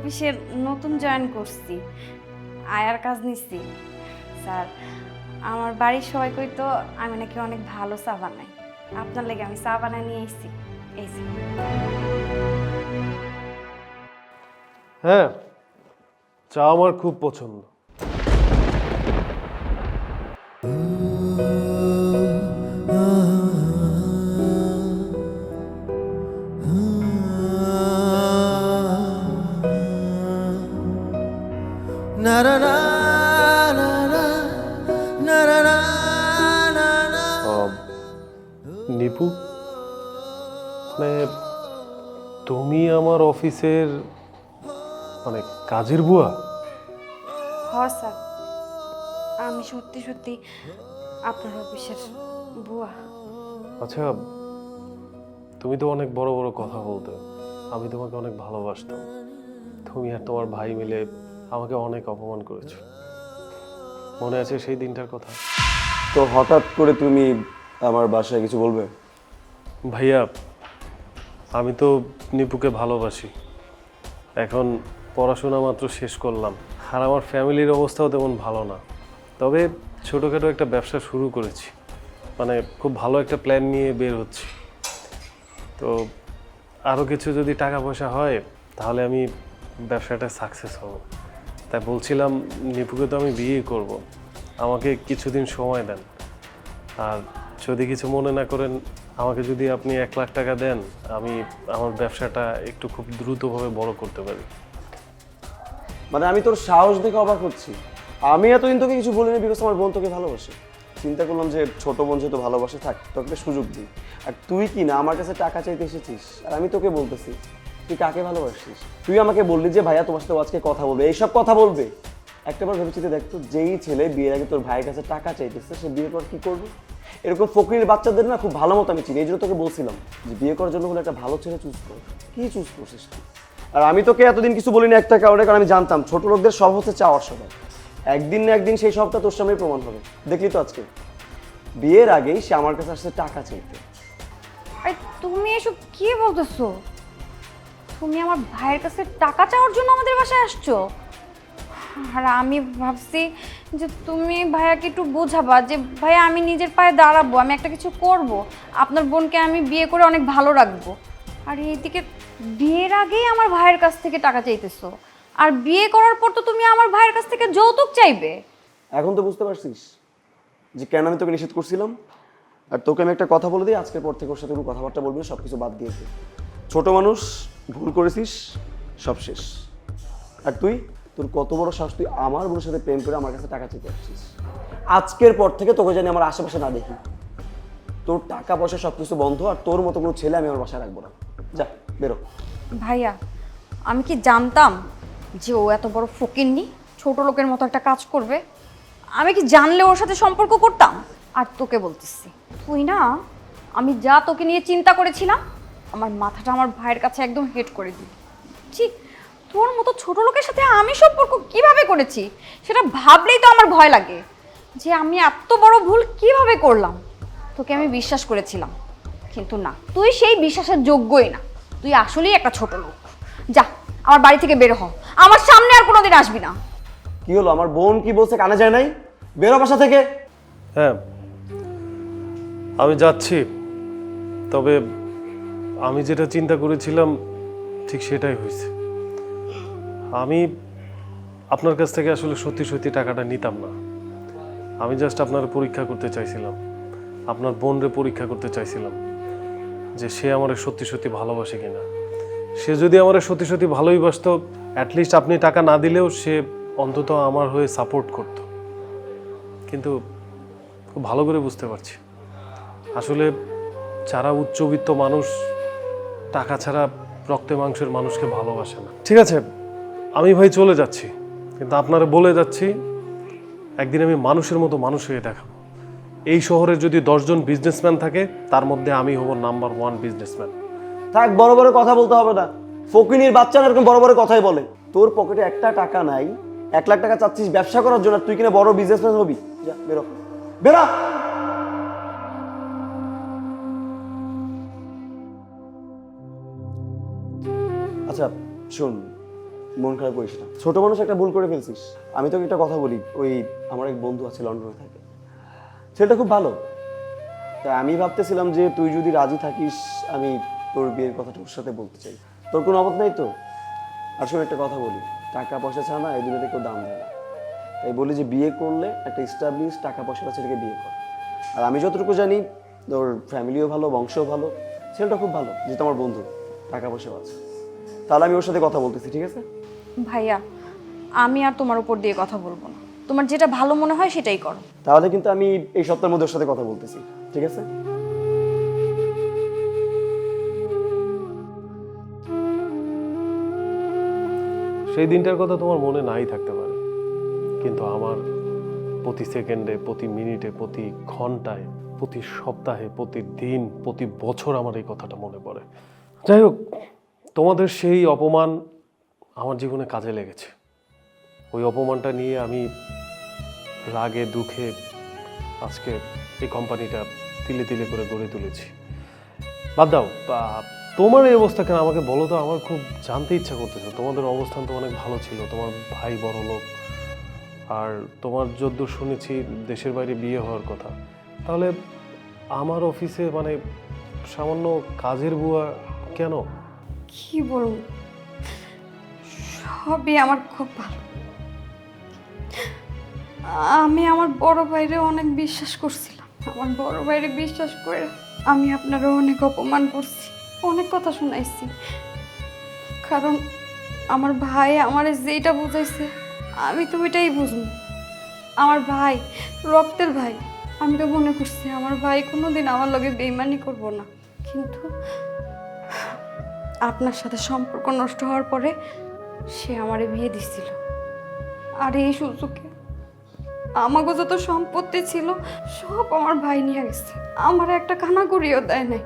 অফিসে নতুন জয়েন করছি। আয়ার কাজ নিচ্ছি। স্যার, আমার বাড়ির সবাই কই তো, আমি নাকি অনেক ভালো চা বানাই। আপনার লেগে আমি চা বানাই নিয়ে এসেছি। এই হ্যাঁ চা আমার খুব পছন্দ। নিপু। মানে তুমি আমার অফিসের মানে কাজের বুয়া? হ স্যার। আমি সত্যি সত্যি আপনার অফিসের বুয়া। আচ্ছা তুমি তো অনেক বড় বড় কথা বলতে। আমি তোমাকে অনেক ভালোবাসতাম। তুমি আর তোমার ভাই মিলে আমাকে অনেক অপমান করেছ। মনে আছে সেই দিনটার কথা? তো হঠাৎ করে তুমি আমার বাসায় কিছু বলবে? ভাইয়া, আমি তো নিপুকে ভালোবাসি। এখন পড়াশোনা মাত্র শেষ করলাম, আর আমার ফ্যামিলির অবস্থাও তেমন ভালো না। তবে ছোটোখাটো একটা ব্যবসা শুরু করেছি মানে খুব ভালো একটা প্ল্যান নিয়ে বের হচ্ছি। তো আরও কিছু যদি টাকা পয়সা হয়, তাহলে আমি ব্যবসাটা সাকসেস হব। তাই বলছিলাম, নিপুকে তো আমি বিয়ে করব। আমাকে কিছুদিন সময় দেন। আর যদি কিছু মনে না করেন আমাকে যদি আপনি এক লাখ টাকা দেন, আমি আমার ব্যবসাটা একটু খুব দ্রুতভাবে বড় করতে পারি। মানে আমি তোর সাহস দেখে অবাক হচ্ছি। আমি এতদিন তোকে কিছু বলিনি বিকজ আমার বোন তোকে ভালোবাসে। চিন্তা করলাম যে ছোট বোন যেহেতু ভালোবাসে, থাক, তোকে একটা সুযোগ দিই। আর তুই কি না আমার কাছে টাকা চাইতে এসেছিস? আর আমি তোকে বলতেছি, তুই কাকে ভালোবাসিস? তুই আমাকে বললি যে, ভাইয়া, তোমার সাথে আজকে কথা বলবে। এইসব কথা বলবে। একটাবার ভেবেচিতে দেখতো যেই ছেলে বিয়ের আগে তোর ভাইয়ের কাছে টাকা চাইতেছে, সে বিয়ের পর কি করবে? এরকম ফকিরের বাচ্চাদের না খুব ভালো মতো আমি চিনি। এই জন্য তোকে বলছিলাম যে বিয়ে করার জন্য হলে একটা ভালো ছেলে চুজ কর। কি চুজ করছিস তুই? আর আমি তোকে এতদিন কিছু বলিনি একটা কারণে, কারণ আমি জানতাম ছোট লোকদের সব হচ্ছে চাওয়ার সময় একদিন না একদিন সেই সবটা তোর সামনে প্রমাণ হবে। দেখলি তো আজকে? বিয়ের আগেই সে আমার কাছে আসছে টাকা চাইতে। তুমি এসব কি বলতেছো? তুমি আমার ভাইয়ের কাছে টাকা চাওয়ার জন্য আমাদের বাসায় আসছো? আর আমি ভাবছি যে তুমি ভাইয়াকে একটু বোঝাবা যে, ভাইয়া, আমি নিজের পায়ে দাঁড়াবো, আমি একটা কিছু করব। আপনার বোনকে আমি বিয়ে করে অনেক ভালো রাখব। আর এইদিকে বিয়ের আগেই আমার ভাইয়ের কাছ থেকে টাকা চাইতেছো। আর বিয়ে করার পর তো তুমি আমার ভাইয়ের কাছ থেকে যৌতুক চাইবে। এখন তো বুঝতে পারছিস যে কেন আমি তোকে নিষেধ করছিলাম? আর তোকে আমি একটা কথা বলে দিই, আজকের পর থেকে ওর সাথে কোনো কথাবার্তা বলবি সব কিছু বাদ দিয়েছে ছোট মানুষ, ভুল করেছিস, সব শেষ। আর তুই? তোর কত বড় সাহস, তুই আমার বোনের সাথে প্রেম করে আমার কাছে টাকা চেতে আসছিস? আজকের পর থেকে তোকে জানি আমার আশেপাশে না দেখি। তোর টাকা পয়সা সব কিছু বন্ধ আর তোর মতো কোনো ছেলে আমি আমার বাসায় রাখব না। যা, বেরো। ভাইয়া, আমি কি জানতাম যে ও এত বড় ফকিন্নি? ছোট লোকের মতো একটা কাজ করবে। আমি কি জানলে ওর সাথে সম্পর্ক করতাম? আর তোকে বলতেছি, তুই না, আমি যা তোকে নিয়ে চিন্তা করেছিলাম, আমার মাথাটা আমার ভাইয়ের কাছে একদম হেট করে দিই ঠিক তোর মতো ছোট লোকের সাথে আমি সম্পর্ক কীভাবে করেছি সেটা ভাবলেই তো আমার ভয় লাগে। যে আমি এত বড় ভুল কীভাবে করলাম তোকে আমি বিশ্বাস করেছিলাম। কিন্তু না তুই সেই বিশ্বাসের যোগ্যই না। তুই আসলেই একটা ছোট লোক। যা আমার বাড়ি থেকে বের হ। আমার সামনে আর কোনোদিন আসবি না। কি হলো? আমার বোন কি বলছে কানে যায় নাই? বেরো বাসা থেকে। হ্যাঁ আমি যাচ্ছি। তবে আমি যেটা চিন্তা করেছিলাম ঠিক সেটাই হয়েছে। আমি আপনার কাছ থেকে আসলে সত্যি সত্যি টাকাটা নিতাম না। আমি জাস্ট আপনার পরীক্ষা করতে চাইছিলাম। আপনার বোনরে পরীক্ষা করতে চাইছিলাম যে সে আমার সত্যি সত্যি ভালোবাসে কিনা। সে যদি আমার সত্যি সত্যি ভালোই বাসতো অ্যাটলিস্ট আপনি টাকা না দিলেও সে অন্তত আমার হয়ে সাপোর্ট করতো। কিন্তু খুব ভালো করে বুঝতে পারছি। আসলে যারা উচ্চবিত্ত মানুষ, টাকা ছাড়া রক্তে মাংসের মানুষকে ভালোবাসে না। ঠিক আছে? আমি ভাই চলে যাচ্ছি, কিন্তু আপনারা বলে যাচ্ছি, একদিন আমি মানুষের মতো মানুষ হয়ে দেখাবো। এই শহরে যদি দশজন বিজনেসম্যান থাকে, তার মধ্যে আমি হব নাম্বার ওয়ান বিজনেসম্যান থাক, বড় বড় কথা বলতে হবে না। ফকিনির বাচ্চা এরকম বড় বড় কথাই বলে। তোর পকেটে একটা টাকা নাই, এক লাখ টাকা চাচ্ছিস ব্যবসা করার জন্য তুই কিনা বড় বিজনেসম্যান হবি? বেরো। বেরো! আচ্ছা শোন মন খারাপ করিস না। ছোট মানুষ একটা ভুল করে ফেলছিস। আমি তোকে একটা কথা বলি, ওই আমার এক বন্ধু আছে লন্ডনে থাকে। ছেলেটা খুব ভালো। তা আমি ভাবতেছিলাম যে তুই যদি রাজি থাকিস, আমি তোর বিয়ের কথাটা ওর সাথে বলতে চাই। তোর কোনো অবদ নাই তো? আর শোন, একটা কথা বলি, টাকা পয়সা ছাড়া না এই দুনিয়াতে কেউ দাম দেয় না। তাই বলি যে বিয়ে করলে একটা স্টাবলিশ টাকা পয়সা ছেলেকে বিয়ে কর। আর আমি যতটুকু জানি, তোর ফ্যামিলিও ভালো, বংশও ভালো, ছেলেটা খুব ভালো, যেহেতু আমার বন্ধু, টাকা পয়সাও আছে তাহলে আমি ওর সাথে কথা বলতেছি, ঠিক আছে? ভাইয়া আমি আর তোমার উপর দিয়ে কথা বলব না। তোমার যেটা ভালো মনে হয় সেটাই করো। তাহলে কিন্তু আমি এই সপ্তাহের মধ্যে ওর সাথে কথা বলতেছি ঠিক আছে? সেই দিনটার কথা তোমার মনে নাই থাকতে পারে। কিন্তু আমার প্রতি সেকেন্ডে প্রতি মিনিটে প্রতি ঘন্টায় প্রতি সপ্তাহে প্রতি দিন প্রতি বছর আমার এই কথাটা মনে পড়ে। যাই হোক তোমাদের সেই অপমান আমার জীবনে কাজে লেগেছে। ওই অপমানটা নিয়ে আমি রাগে, দুঃখে আজকে এই কোম্পানিটা তিলে তিলে করে গড়ে তুলেছি। বাদ দাও তোমার এই অবস্থা কেন আমাকে বলো তো, আমার খুব জানতে ইচ্ছা করতেছে। তোমাদের অবস্থান তো অনেক ভালো ছিল, তোমার ভাই বড় লোক। আর তোমার যদ্দূর শুনেছি দেশের বাইরে বিয়ে হওয়ার কথা। তাহলে আমার অফিসে মানে সামান্য কাজের বুয়া কেন? কি বলব? সবই আমার খুব ভালো। আমি আমার বড় ভাইরে অনেক বিশ্বাস করছিলাম। আমার বড় ভাইরে বিশ্বাস করে আমি আপনারও অনেক অপমান করছি, অনেক কথা শুনাইছি। কারণ আমার ভাই আমার যেটা বুঝাইছে, আমি তো ওইটাই বুঝব। আমার ভাই, রক্তের ভাই, আমি তো মনে করছি আমার ভাই কোনোদিন আমার লগে বেইমানি করব না। কিন্তু আপনার সাথে সম্পর্ক নষ্ট হওয়ার পরে সে আমারে বিয়ে দিছিল। আর এই সুযোগে আমাকে যত সম্পত্তি ছিল, সব আমার ভাই নিয়ে গেছে। আমার একটা কানা করিও দেয় নাই।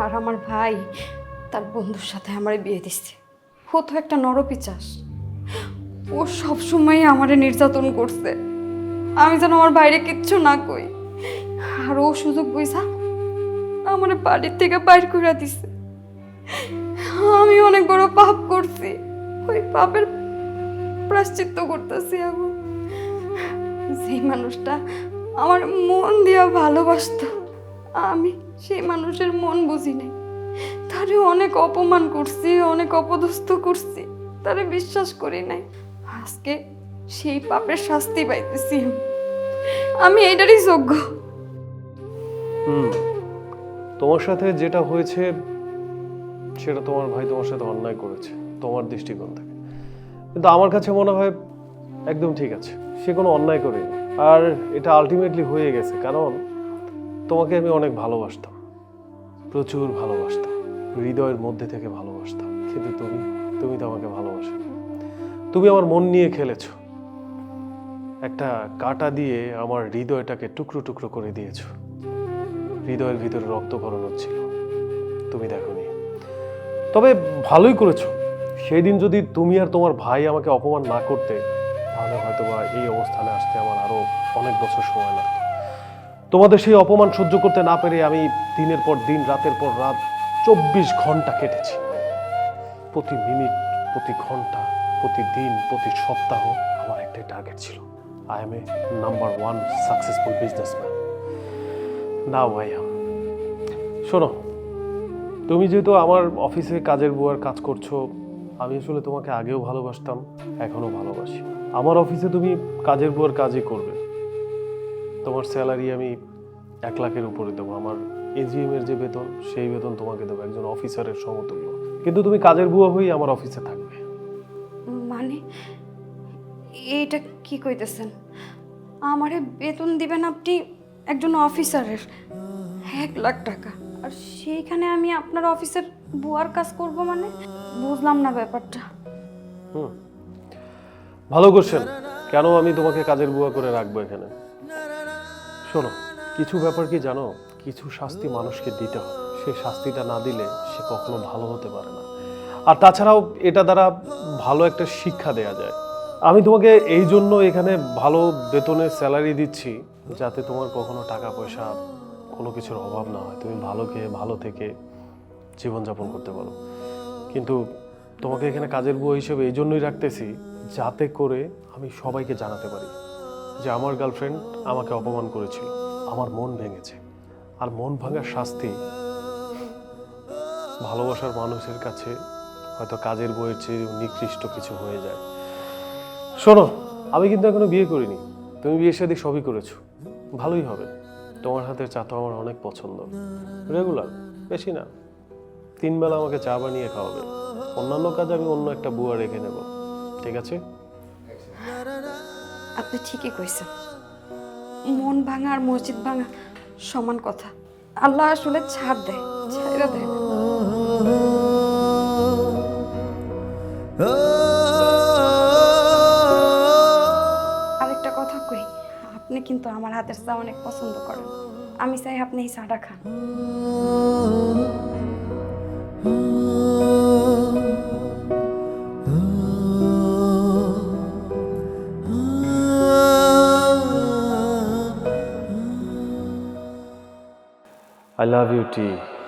আর আমার ভাই তার বন্ধুর সাথে আমার বিয়ে দিচ্ছে ও তো একটা নরপিচাস ও সবসময় আমারে নির্যাতন করছে। আমি যেন আমার বাইরে কিচ্ছু না কই। আর ও সুযোগ বুঝা আমার বাড়ির থেকে বাইর করে দিছে। আমি অনেক বড় পাপ করছি। ওই পাপের প্রাশ্চিত্য করতেছি এখন যে মানুষটা আমার মন দিয়া ভালোবাসতো, আমি সেই মানুষের মন বুঝি নাই। তারে অনেক অপমান করছি, অনেক অপদস্থ করছি, তারে বিশ্বাস করি নাই। আজকে সেই পাপের শাস্তি পাইতেছি আমি। আমি এটারই যোগ্য। হুম, তোমার সাথে যেটা হয়েছে, সেটা তোমার ভাই তোমার সাথে অন্যায় করেছে। তোমার দৃষ্টিকোণ থেকে। কিন্তু আমার কাছে মনে হয় একদম ঠিক আছে। সে কোনো অন্যায় করেনি। আর এটা আলটিমেটলি হয়ে গেছে। কারণ তোমাকে আমি অনেক ভালোবাসতাম। প্রচুর ভালোবাসতাম। হৃদয়ের মধ্যে থেকে ভালোবাসতাম। কিন্তু তুমি তুমি তো আমাকে ভালোবাসো। তুমি আমার মন নিয়ে খেলেছ। একটা কাটা দিয়ে আমার হৃদয়টাকে টুকরো টুকরো করে দিয়েছ। হৃদয়ের ভিতরে রক্তকরণ হচ্ছিল তুমি দেখোনি। তবে ভালোই করেছ। সেই দিন যদি তুমি আর তোমার ভাই আমাকে অপমান না করতে, তাহলে হয়তো বা এই অবস্থানে আসতে আমার আরও অনেক বছর সময় লাগতো। তোমাদের সেই অপমান সহ্য করতে না পেরে আমি দিনের পর দিন, রাতের পর রাত চব্বিশ ঘণ্টা কেটেছি। প্রতি মিনিট, প্রতি ঘণ্টা, প্রতি দিন, প্রতি সপ্তাহ আমার একটাই টার্গেট ছিল। I am a number one successful businessman I am শোনো, তুমি যেহেতু আমার অফিসে কাজের বুয়ার কাজ করছ আমি আসলে তোমাকে আগেও ভালোবাসতাম, এখনও ভালোবাসি। আমার অফিসে তুমি কাজের বুয়ার কাজই করবে। তোমার স্যালারি আমি এক লাখের উপরে দেবো। আমার এজিএম এর যে বেতন, সেই বেতন তোমাকে দেবো, একজন অফিসারের সমতুল্য। কিন্তু তুমি কাজের বুয়া হয়েই আমার অফিসে থাকবে। মানে? এটা কি কইতেছেন? আমারে বেতন দিবেন আপনি একজন অফিসারের। এক লাখ টাকা। আর সেইখানে আমি আপনার অফিসের বুয়ার কাজ করব মানে? বুঝলাম না ব্যাপারটা। ভালো করছেন। কেন আমি তোমাকে কাজের বুয়া করে রাখব এখানে? শোনো, কিছু ব্যাপার কি জানো? কিছু শাস্তি মানুষকে দিতে হয় সে শাস্তিটা না দিলে সে কখনো ভালো হতে পারে না। আর তাছাড়াও এটা দ্বারা ভালো একটা শিক্ষা দেয়া যায়। আমি তোমাকে এই জন্য এখানে ভালো বেতনের স্যালারি দিচ্ছি যাতে তোমার কখনো টাকা পয়সা কোনো কিছুর অভাব না হয়। তুমি ভালো খেয়ে, ভালো থেকে জীবনযাপন করতে পারো। কিন্তু তোমাকে এখানে কাজের বুয়া হিসেবে এই জন্যই রাখতেছি যাতে করে আমি সবাইকে জানাতে পারি যে আমার গার্লফ্রেন্ড আমাকে অপমান করেছিল আমার মন ভেঙেছে। আর মন ভাঙার শাস্তি ভালোবাসার মানুষের কাছে হয়তো কাজের বইয়ের চেয়ে নিকৃষ্ট কিছু হয়ে যায়। শোনো, আমি কিন্তু এখনও বিয়ে করিনি। তুমি বিয়ে শাদী সবই করেছ। ভালোই হবে। তোমার হাতের চা তো আমার অনেক পছন্দ। রেগুলার বেশি না। তিন বেলা আমাকে চা বানিয়ে খাওয়াবে। অন্যান্য কাজ আমি অন্য একটা বুয়া রেখে নেব। ঠিক আছে? আপনি ঠিকই কইছেন। মন ভাঙা আর মসজিদ ভাঙা সমান কথা। আল্লাহ আসলে ছাড় দেয় ছাড়া দেয় আরেকটা কথা কই, আপনি কিন্তু আমার হাতের চা অনেক পছন্দ করেন। আমি চাই আপনি এই চাটা খান। love you, T.